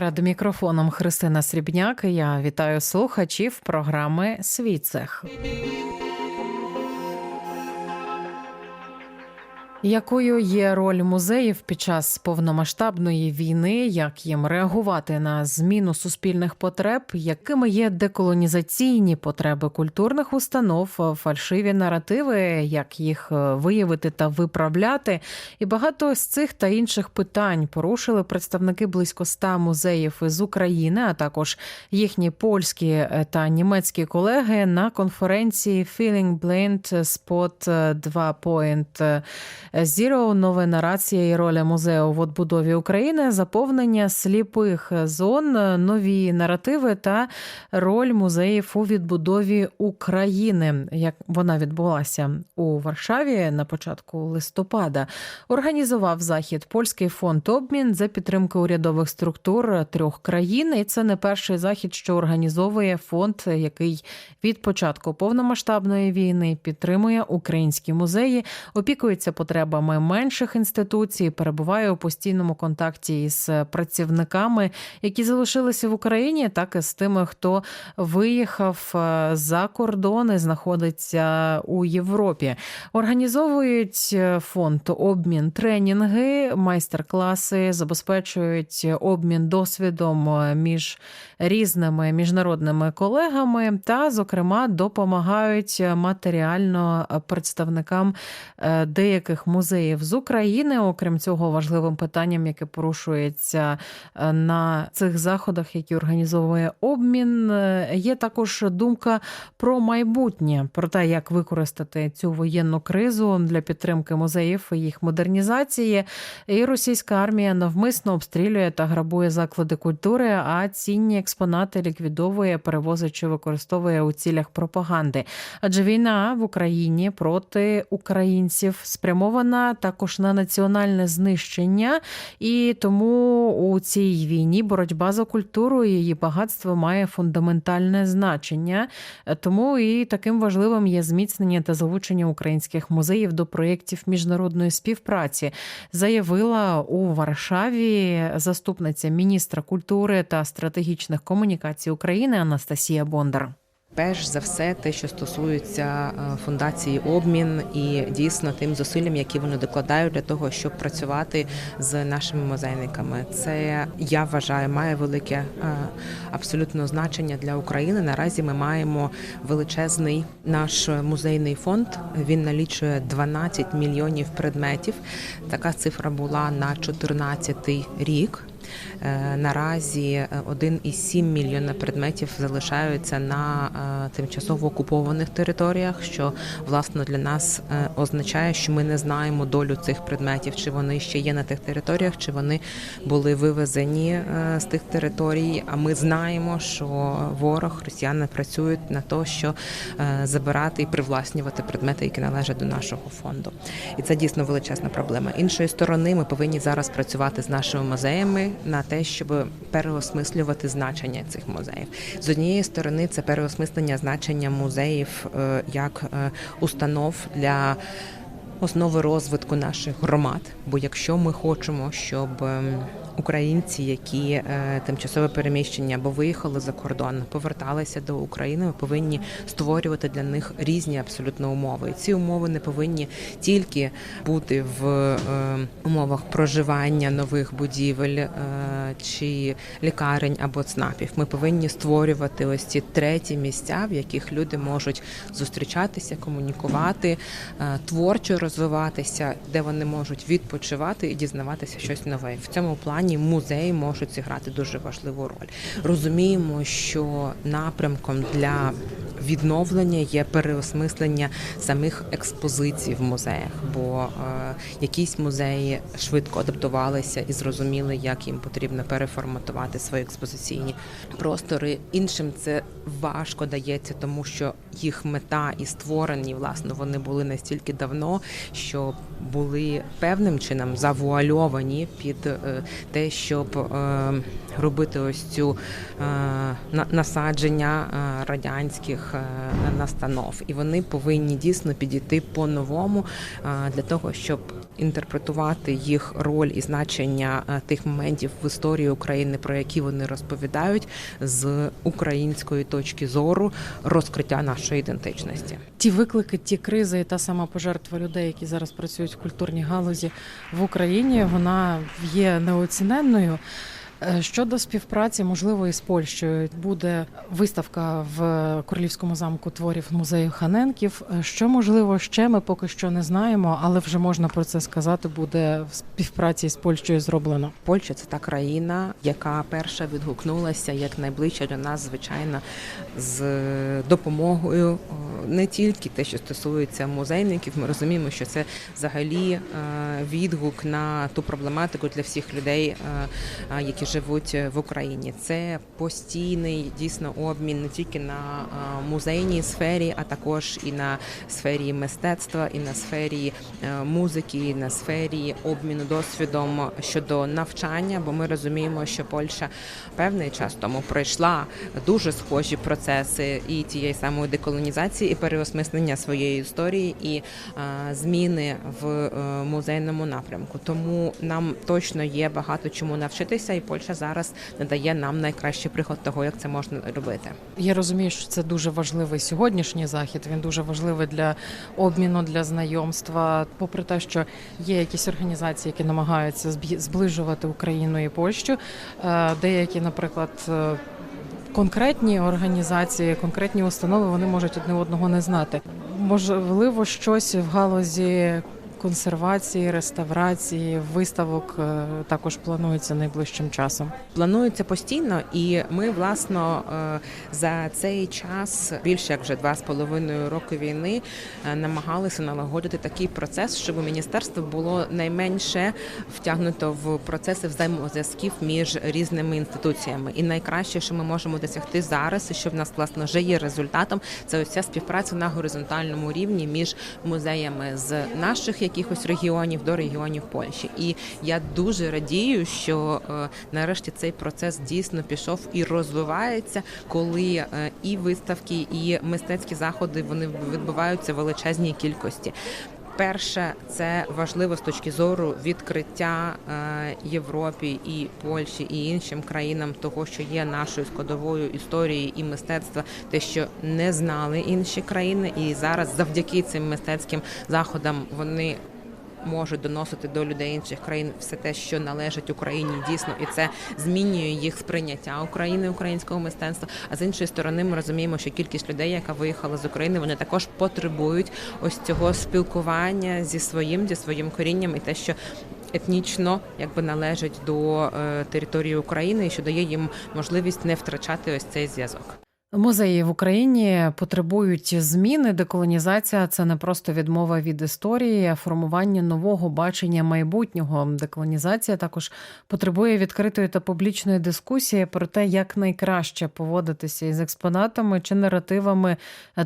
Перед мікрофоном Христина Срібняк. Я вітаю слухачів програми Свій цех. Якою є роль музеїв під час повномасштабної війни? Як їм реагувати на зміну суспільних потреб? Якими є деколонізаційні потреби культурних установ, фальшиві наративи, як їх е, виявити та виправляти? І багато з цих та інших питань порушили представники близько ста музеїв із України, а також їхні польські е, та німецькі колеги на конференції Feeling Blind Spot 2.0 Zero, нова нарація і роля музею в отбудові України, заповнення сліпих зон, нові наративи та роль музеїв у відбудові України. Як вона відбулася у Варшаві на початку листопада, організував захід польський фонд обмін за підтримки урядових структур трьох країн. І це не перший захід, що організовує фонд, який від початку повномасштабної війни підтримує українські музеї, опікується потребами менших інституцій, перебуває у постійному контакті із працівниками, які залишилися в Україні, так і з тими, хто виїхав е, за кордон і знаходиться у Європі. Організовують е, фонд обмін тренінги, майстер-класи, забезпечують обмін досвідом е, між різними міжнародними колегами та, зокрема, допомагають матеріально представникам деяких музеїв з України. Окрім цього, важливим питанням, яке порушується е, на цих заходах, які організовує обмін, е, є також думка про майбутнє, про те, як використати цю воєнну кризу для підтримки музеїв і їх модернізації. І російська армія навмисно обстрілює та грабує заклади культури, а цінні експонати ліквідовує, перевозить чи використовує у цілях пропаганди. Адже війна в Україні проти українців спрямована також на національне знищення, і тому у цій війні боротьба за культуру і її багатство має фундаментальне значення. Тому і таким важливим є зміцнення та залучення українських музеїв до проєктів міжнародної співпраці, заявила у Варшаві заступниця міністра культури та стратегічних комунікацій України Анастасія Бондар. Перш за все, те, що стосується е, фундації обмін, і дійсно тим зусиллям, які вони докладають для того, щоб працювати з нашими музейниками, це я вважаю, має велике е, абсолютно значення для України. Наразі ми маємо величезний наш музейний фонд. Він налічує 12 мільйонів предметів. Така цифра була на 2014 рік. Е, наразі 1,7 мільйона предметів залишаються на е, тимчасово окупованих територіях, що власне для нас е, означає, що ми не знаємо долю цих предметів, чи вони ще є на тих територіях, чи вони були вивезені з тих територій. А ми знаємо, що ворог росіяни працюють на то, що забирати і привласнювати предмети, які належать до нашого фонду, і це дійсно величезна проблема. Іншої сторони, ми повинні зараз працювати з нашими музеями на те, щоб переосмислювати значення цих музеїв. З однієї сторони, це переосмислення значення музеїв е, як е, установ для основи розвитку наших громад. Бо якщо ми хочемо, щоб ем, українці, які е, тимчасове переміщення або виїхали за кордон, поверталися до України. Ми повинні створювати для них різні абсолютно умови. І ці умови не повинні тільки бути в е, умовах проживання нових будівель е, чи лікарень або ЦНАПів. Ми повинні створювати ось ці треті місця, в яких люди можуть зустрічатися, комунікувати, творчо розвиватися, де вони можуть відпочивати і дізнаватися щось нове. В цьому плані плані музеї можуть зіграти дуже важливу роль. Розуміємо, що напрямком для відновлення є переосмислення самих експозицій в музеях, бо е, якісь музеї швидко адаптувалися і зрозуміли, як їм потрібно переформатувати свої експозиційні простори. Іншим це важко дається, тому що їх мета і створені власне вони були настільки давно, що були певним чином завуальовані під е, те, щоб е, робити ось цю е, на- насадження радянських настанов, і вони повинні дійсно підійти по-новому е, для того, щоб інтерпретувати їх роль і значення е, тих моментів в історії України, про які вони розповідають, з української точки зору розкриття нашої ідентичності. Ті виклики, ті кризи і та сама пожертва людей, які зараз працюють в культурній галузі в Україні, вона є неоціненною. Е, Щодо співпраці, можливо, і з Польщею буде виставка в Королівському замку творів музею Ханенків. Е, Що можливо ще ми поки що не знаємо, але вже можна про це сказати. Буде в співпраці з Польщею зроблено. Польща це та країна, яка перша відгукнулася як найближча до нас, звичайно, з допомогою не тільки те, що стосується музейників. Ми розуміємо, що це взагалі е, відгук на ту проблематику для всіх людей, е, е, які живуть в Україні. Це постійний дійсно обмін не тільки на е, музейній сфері, а також і на сфері мистецтва, і на сфері е, музики, і на сфері обміну досвідом щодо навчання. Бо ми розуміємо, що Польща певний час тому пройшла дуже схожі процеси і тієї самої деколонізації, і переосмислення своєї історії, і е, зміни в е, музейному напрямку. Тому нам точно є багато чому навчитися, і Польща зараз надає нам найкращий приклад того, як це можна робити. Я розумію, що це дуже важливий сьогоднішній захід. Він дуже важливий для обміну, для знайомства. Попри те, що є якісь організації, які намагаються зближувати Україну і Польщу. е, Деякі, наприклад. е, Конкретні організації, конкретні установи вони можуть одне одного не знати. Можливо, щось в галузі консервації, реставрації, виставок е, також планується найближчим часом. Планується постійно, і ми власно е, за цей час більше як вже два з половиною роки війни е, намагалися налагодити такий процес, щоб міністерство було найменше втягнуто в процеси взаємозв'язків між різними інституціями. І найкраще, що ми можемо досягти зараз, і що в нас власне вже є результатом, це ось ця співпраця на горизонтальному рівні між музеями з наших якихось регіонів до регіонів Польщі. І я дуже радію, що е, нарешті цей процес дійсно пішов і розвивається, коли е, і виставки, і мистецькі заходи вони відбуваються в величезній кількості. Перше, це важливо з точки зору відкриття е, Європі і Польщі і іншим країнам того, що є нашою складовою історії і мистецтва, те, що не знали інші країни, і зараз завдяки цим мистецьким заходам вони можуть доносити до людей інших країн все те, що належить Україні дійсно, і це змінює їх сприйняття України, українського мистецтва. А з іншої сторони, ми розуміємо, що кількість людей, яка виїхала з України, вони також потребують ось цього спілкування зі своїм, зі своїм корінням, і те, що етнічно якби належить до е, території України, і що дає їм можливість не втрачати ось цей зв'язок. Музеї в Україні потребують зміни. Деколонізація це не просто відмова від історії, а формування нового бачення майбутнього. Деколонізація також потребує відкритої та публічної дискусії про те, як найкраще поводитися із експонатами чи наративами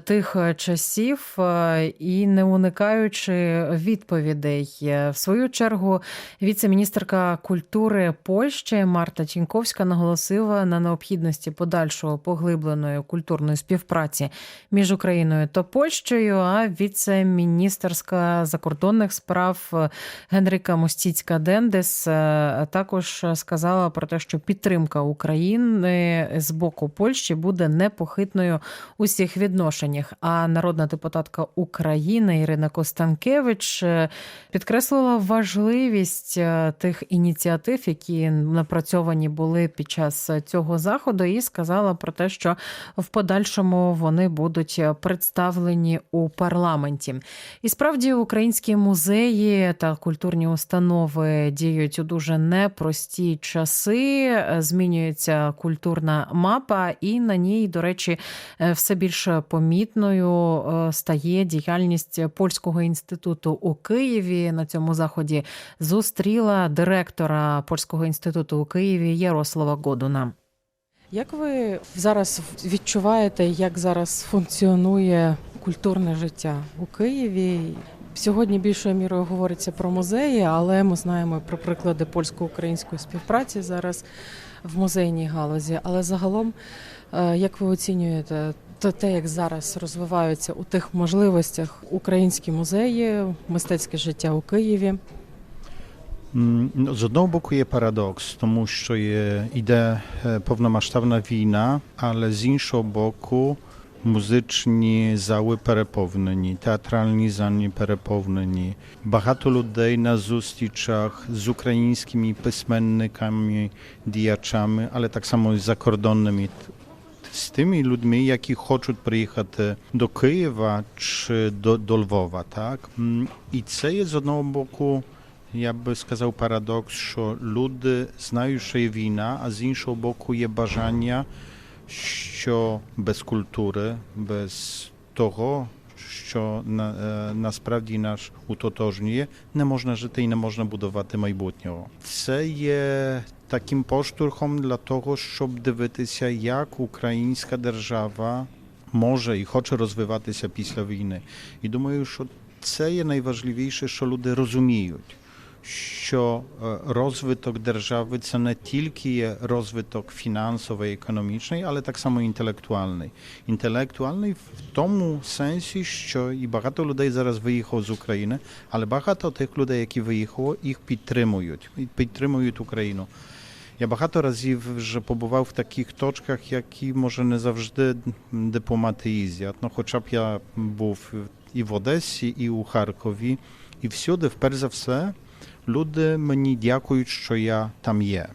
тих часів, е, і не уникаючи відповідей. В свою чергу віце-міністерка культури Польщі Марта Тіньковська наголосила на необхідності подальшого поглибленої культурної співпраці між Україною та Польщею. А віце-міністерська закордонних справ Генрика Мостіцька Дендес е, також сказала про те, що підтримка України з боку Польщі буде непохитною у всіх відношеннях. А народна депутатка України Ірина Костанкевич е, підкреслила важливість е, тих ініціатив, які напрацьовані були під час цього заходу, і сказала про те, що в подальшому вони будуть представлені у парламенті. І справді українські музеї та культурні установи діють у дуже непрості часи. Змінюється культурна мапа, і на ній, до речі, все більш помітною е, стає діяльність польського інституту у Києві. На цьому заході зустріла директора польського інституту у Києві Ярослава Годуна. Як ви зараз відчуваєте, як зараз функціонує культурне життя у Києві? Сьогодні більшою мірою говориться про музеї, але ми знаємо про приклади польсько-української співпраці зараз в музейній галузі. Але загалом, е, як ви оцінюєте то те, як зараз розвиваються у тих можливостях українські музеї, мистецьке життя у Києві? М, No, z одного боку є парадокс, тому що є, йде е, повномасштабна війна, але з іншого боку музичні зали переповнені, театральні зали переповнені. Багато людей на зустрічах з українськими письменниками, діячами, але так само і закордонними з тими людьми, які хочуть приїхати до Києва чи до, до Львова. Так? М, І це є з одного боку я би сказав парадокс, що люди є війна, а з іншого боку є бажання, що без культури, без того, що на, е, насправді нас утотожнює, не можна жити і не можна будувати майбутнього. Це є таким поштовхом для того, щоб дивитися, як українська держава може і хоче розвиватися після війни. І думаю, що це є найважливіше, що люди розуміють що е, розвиток держави це не тільки є розвиток фінансовий, економічний, але так само інтелектуальний. Інтелектуальний в тому сенсі, що і багато людей зараз виїхало з України, але багато тих людей, які виїхали, їх підтримують підтримують Україну. Я багато разів вже побував в таких точках, які може не завжди дипломати. Ну, хоча б я був і в Одесі, і у Харкові, і всюди, вперше за все, люди мені дякують, що я там є.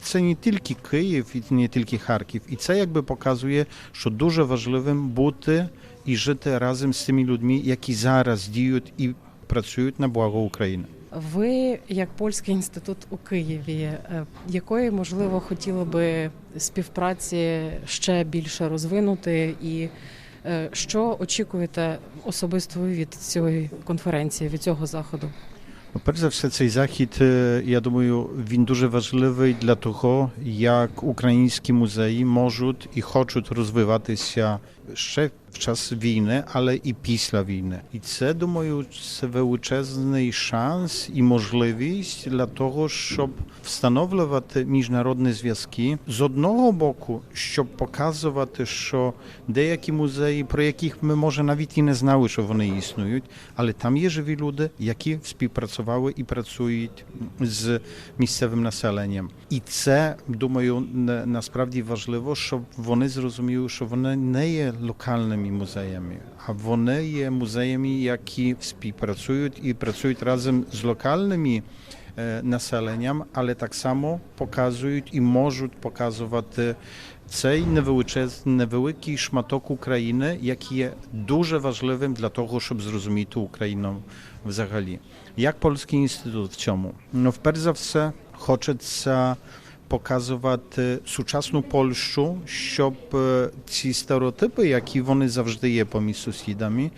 Це не тільки Київ, і не тільки Харків. І це якби показує, що дуже важливим бути і жити разом з тими людьми, які зараз діють і працюють на благо України. Ви, як польський інститут у Києві, е, якої можливо хотіли би співпраці ще більше розвинути, і е, що очікуєте особисто від цієї конференції, від цього заходу? Ну, перш за все, цей захід, я думаю, він дуже важливий для того, як українські музеї можуть і хочуть розвиватися ще в час війни, але і після війни. І це, думаю, це величезний шанс і можливість для того, щоб встановлювати міжнародні зв'язки з одного боку, щоб показувати, що деякі музеї, про яких ми може навіть і не знали, що вони існують, але там є живі люди, які співпрацювали і працюють з місцевим населенням. І це думаю, на- насправді важливо, щоб вони зрозуміли, що вони не є локальними музеями, а вони є музеями, які співпрацюють і працюють разом з локальними е, населенням, але так само показують і можуть показувати цей невеликий шматок України, який є дуже важливим для того, щоб зрозуміти Україну взагалі. Як Польський інститут в цьому? Ну, вперше за все, хочеться показувати сучасну Польщу, щоб е, ці стереотипи, які вони завжди є поміж сусідами,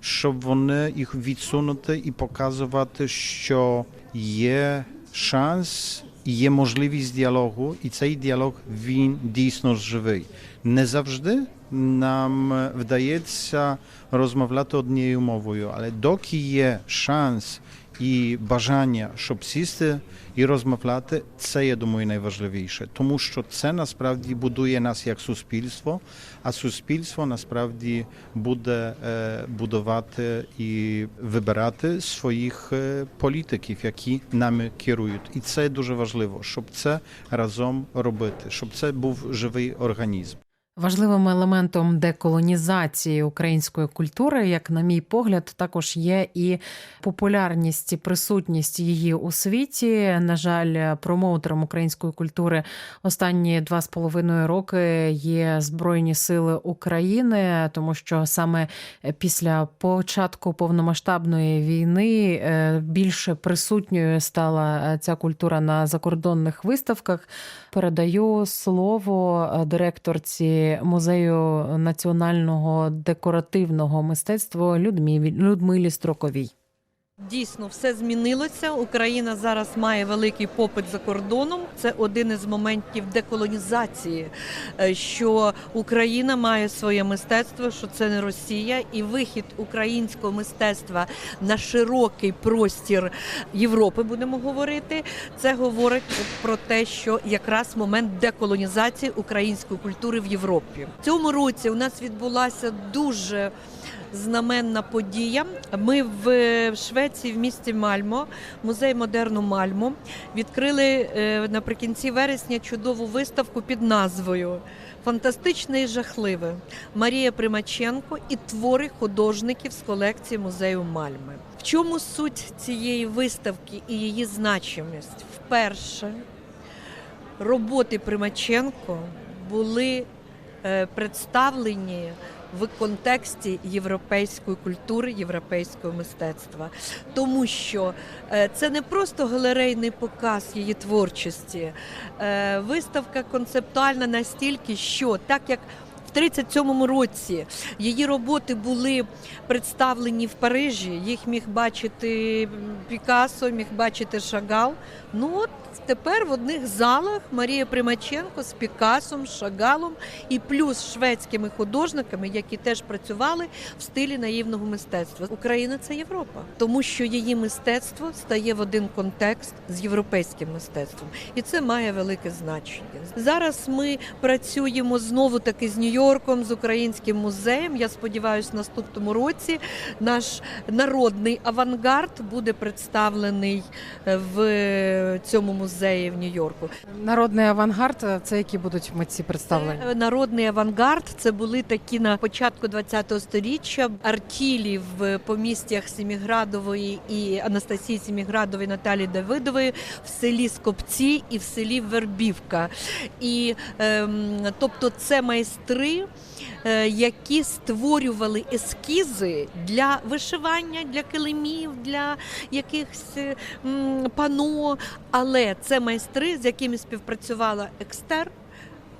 щоб вони їх відсунути і показувати, що є шанс і є можливість діалогу, і цей діалог він дійсно живий. Не завжди нам е, вдається розмовляти однією мовою, але доки є шанс і бажання, щоб сісти і розмовляти, це я думаю найважливіше, тому що це насправді будує нас як суспільство, а суспільство насправді буде е, будувати і вибирати своїх е, політиків, які нами керують. І це дуже важливо, щоб це разом робити, щоб це був живий організм. Важливим елементом деколонізації української культури, як на мій погляд, також є і популярність і присутність її у світі. На жаль, промоутером української культури останні два з половиною роки є Збройні Сили України, тому що саме після початку повномасштабної війни е, більше присутньою стала е, ця культура на закордонних виставках. Передаю слово е, музею національного декоративного мистецтва Людмилі Строковій. Дійсно, все змінилося. Україна зараз має великий попит за кордоном. Це один із моментів деколонізації, е, що Україна має своє мистецтво, що це не Росія, і вихід українського мистецтва на широкий простір Європи, будемо говорити. Це говорить про те, що якраз момент деколонізації української культури в Європі. В цьому році у нас відбулася дуже знаменна подія. Ми в Швеції, в місті Мальмо, музей модерну Мальмо, відкрили е, наприкінці вересня чудову виставку під назвою Фантастичне і жахливе Марія Примаченко і твори художників з колекції музею Мальми. В чому суть цієї виставки і її значимість? Вперше роботи Примаченко були е, представлені в контексті європейської культури, європейського мистецтва, тому що е, це не просто галерейний показ її творчості. Е, Виставка концептуальна настільки, що так як в 37-му році її роботи були представлені в Парижі. Їх міг бачити Пікассо, міг бачити Шагал. Ну от тепер в одних залах Марія Примаченко з Пікасом, Шагалом і плюс шведськими художниками, які теж працювали в стилі наївного мистецтва. Україна це Європа, тому що її мистецтво стає в один контекст з європейським мистецтвом, і це має велике значення. Зараз ми працюємо знову таки з Нью-Йорком, з українським музеєм. Я сподіваюся, в наступному році наш народний авангард буде представлений е, в цьому музеї в Нью-Йорку. Народний авангард це які будуть митці представлені? Це народний авангард. Це були такі на початку ХХ століття артілі в помістях Семіградової і Анастасії Семіградової Наталі Давидової в селі Скопці і в селі Вербівка. І ем, тобто це майстри. Е, Які створювали ескізи для вишивання, для килимів, для якихось е, пано. Але це майстри, з якими співпрацювала Екстер,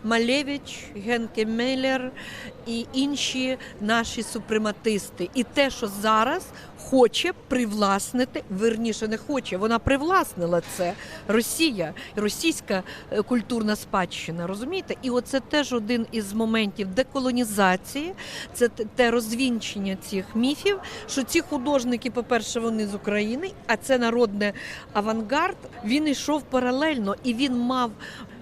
Малевич, Генке Меллер і інші наші супрематисти. І те, що зараз хоче привласнити, верніше не хоче, вона привласнила це Росія, російська е, культурна спадщина. Розумієте? І оце теж один із моментів деколонізації, це те- розвінчення цих міфів, що ці художники, по-перше, вони з України, а це народний авангард. Він йшов паралельно і він мав.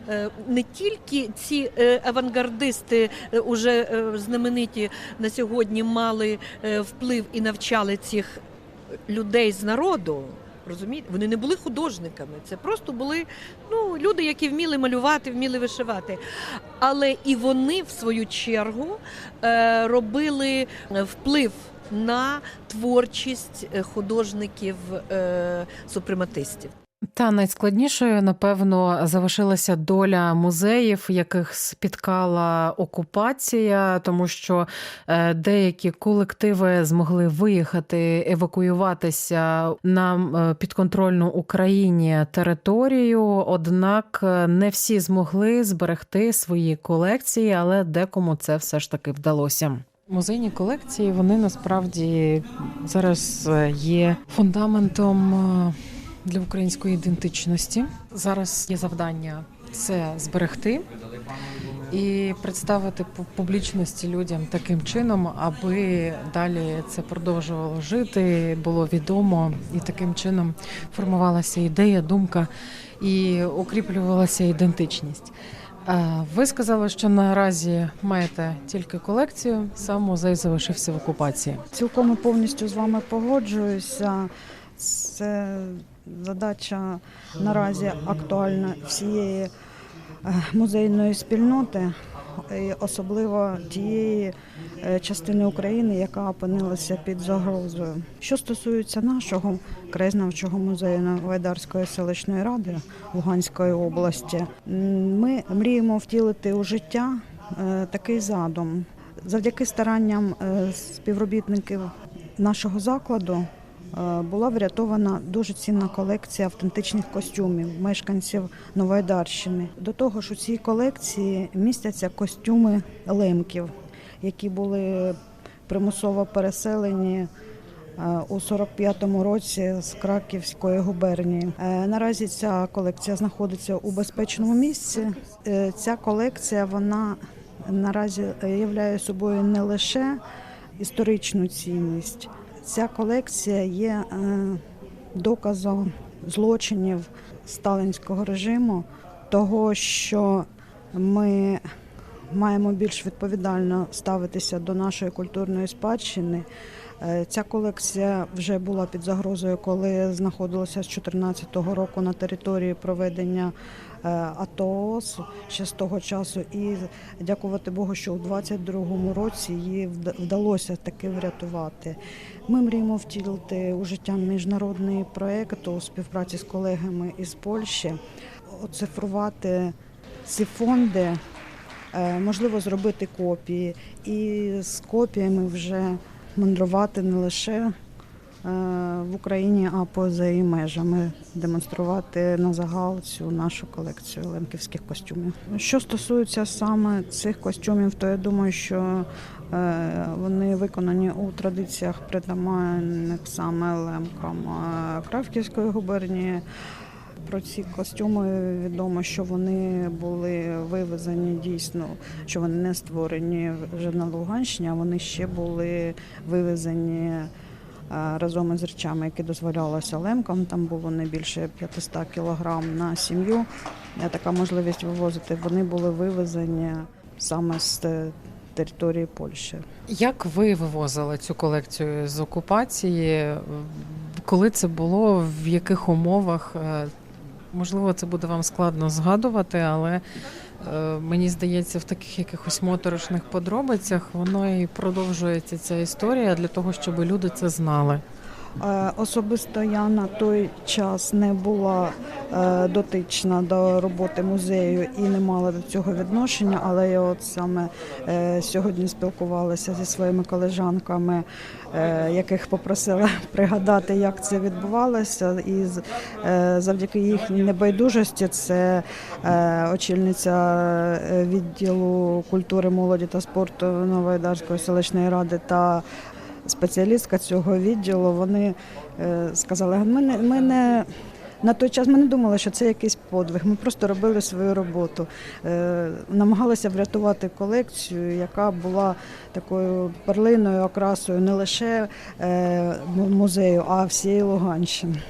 Е, Не тільки ці е, авангардисти е, уже знамениті на сьогодні мали вплив і навчали цих людей з народу. Розумієте, вони не були художниками. Це просто були ну, люди, які вміли малювати, вміли вишивати. Але і вони, в свою чергу, робили вплив на творчість художників супрематистів. Та найскладнішою, напевно, залишилася доля музеїв, яких спіткала окупація, тому що е, деякі колективи змогли виїхати, евакуюватися на е, підконтрольну Україні територію. Однак е, не всі змогли зберегти свої колекції, але декому це все ж таки вдалося. Музейні колекції вони насправді зараз є фундаментом для української ідентичності. Зараз є завдання це зберегти і представити публічності людям таким чином, аби далі це продовжувало жити, було відомо, і таким чином формувалася ідея, думка і укріплювалася ідентичність. Ви сказали, що наразі маєте тільки колекцію, сам музей залишився в окупації. Цілком повністю з вами погоджуюся. Це задача наразі актуальна всієї е, музейної спільноти, особливо тієї е, частини України, яка опинилася під загрозою. Що стосується нашого краєзнавчого музею Новоайдарської селищної ради Луганської області, ми мріємо втілити у життя е, такий задум. Завдяки старанням співробітників нашого закладу була врятована дуже цінна колекція автентичних костюмів мешканців Новоайдарщини. До того ж, у цій колекції містяться костюми лемків, які були примусово переселені е, у 45-му році з Краківської губернії. Е, Наразі ця колекція знаходиться у безпечному місці. Е, Ця колекція вона наразі являє собою не лише історичну цінність. Ця колекція є е, доказом злочинів сталінського режиму, того, що ми маємо більш відповідально ставитися до нашої культурної спадщини. Е, Ця колекція вже була під загрозою, коли знаходилася з 2014 року на території проведення АТО ще з того часу. І дякувати Богу, що у 2022 році її вда- вдалося таки врятувати. Ми мріємо втілити у життя міжнародний проєкт у співпраці з колегами із Польщі, оцифрувати ці фонди, е, можливо, зробити копії і з копіями вже мандрувати не лише е, в Україні, а поза її межами, демонструвати на загал цю нашу колекцію лемківських костюмів. Що стосується саме цих костюмів, то я думаю, що е, вони виконані у традиціях притаманних саме лемкам е, Кравківської губернії. Про ці костюми відомо, що вони були вивезені дійсно, що вони не створені вже на Луганщині, а вони ще були вивезені е, разом із речами, які дозволялося лемкам. Там було не більше 500 кілограм на сім'ю. Е, Така можливість вивозити. Вони були вивезені саме з е, території Польщі. Як ви вивозили цю колекцію з окупації? Коли це було, в яких умовах? Е, Можливо, це буде вам складно згадувати, але е, мені здається, в таких якихось моторошних подробицях воно і продовжується ця історія для того, щоб люди це знали. Е, Особисто я на той час не була е, дотична до роботи музею і не мала до цього відношення, але я от саме е, сьогодні спілкувалася зі своїми колежанками, яких попросила пригадати, як це відбувалося. І завдяки їхній небайдужості це очільниця відділу культури, молоді та спорту Новоайдарської селищної ради та спеціалістка цього відділу, вони е, сказали, ми не, ми не на той час ми не думали, що це якийсь подвиг. Ми просто робили свою роботу. Е, намагалися врятувати колекцію, яка була такою перлиною, окрасою не лише е, музею, а всієї Луганщини.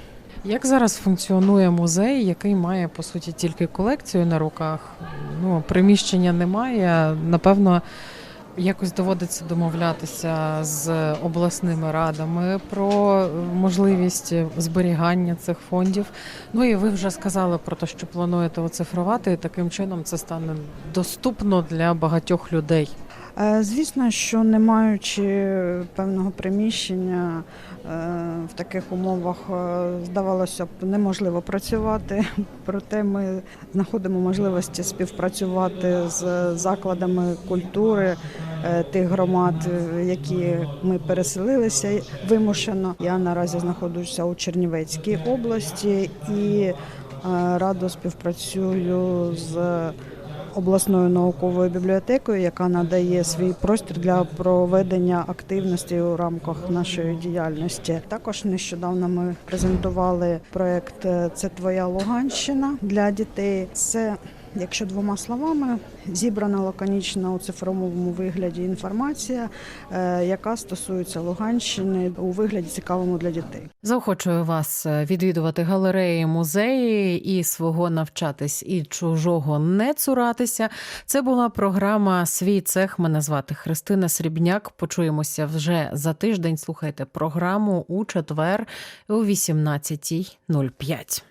Як зараз функціонує музей, який має по суті тільки колекцію на руках? Ну, приміщення немає. Напевно, якось доводиться домовлятися з обласними радами про можливість зберігання цих фондів. Ну і ви вже сказали про те, що плануєте оцифрувати, і таким чином це стане доступно для багатьох людей. Е, Звісно, що не маючи певного приміщення е, в таких умовах, е, здавалося б, неможливо працювати. Проте ми знаходимо можливості співпрацювати з закладами культури тих громад, які ми переселилися вимушено. Я наразі знаходжуся у Чернівецькій області і радо співпрацюю з обласною науковою бібліотекою, яка надає свій простір для проведення активності у рамках нашої діяльності. Також нещодавно ми презентували проект Це твоя Луганщина для дітей. Це Якщо двома словами, зібрана лаконічно у цифровому вигляді інформація, е, яка стосується Луганщини у вигляді цікавому для дітей. Заохочую вас е, відвідувати галереї, музеї і свого навчатись і чужого не цуратися. Це була програма Свій цех. Мене звати Христина Срібняк. Почуємося вже за тиждень. Слухайте програму у четвер о 18.05.